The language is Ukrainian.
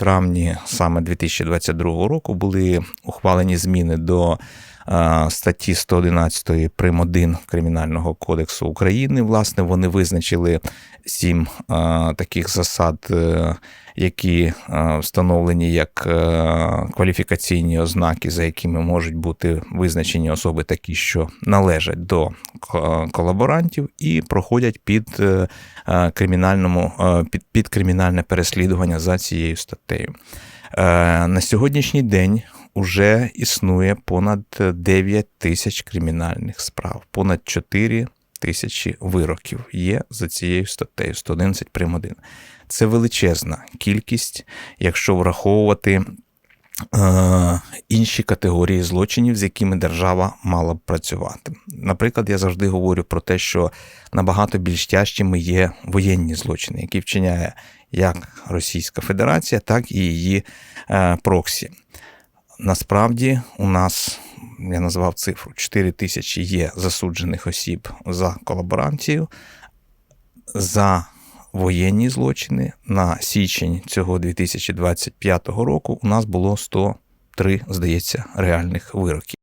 травні саме 2022 року були ухвалені зміни до статті 111 прим. 1 Кримінального кодексу України. Власне, вони визначили сім е, таких засад, е, які е, встановлені як е, кваліфікаційні ознаки, за якими можуть бути визначені особи такі, що належать до колаборантів, і проходять під е, е, кримінальному е, під, під кримінальне переслідування за цією статтею. Е, На сьогоднішній день уже існує понад 9 тисяч кримінальних справ, понад 4 тисячі вироків є за цією статтею 111 прим. 1. Це величезна кількість, якщо враховувати е, інші категорії злочинів, з якими держава мала б працювати. Наприклад, я завжди говорю про те, що набагато більш тяжчими є воєнні злочини, які вчиняє як Російська Федерація, так і її е, проксі. Насправді у нас, я назвав цифру, 4 тисячі є засуджених осіб за колаборантію, за воєнні злочини. На січень цього 2025 року у нас було 103, здається, реальних вироків.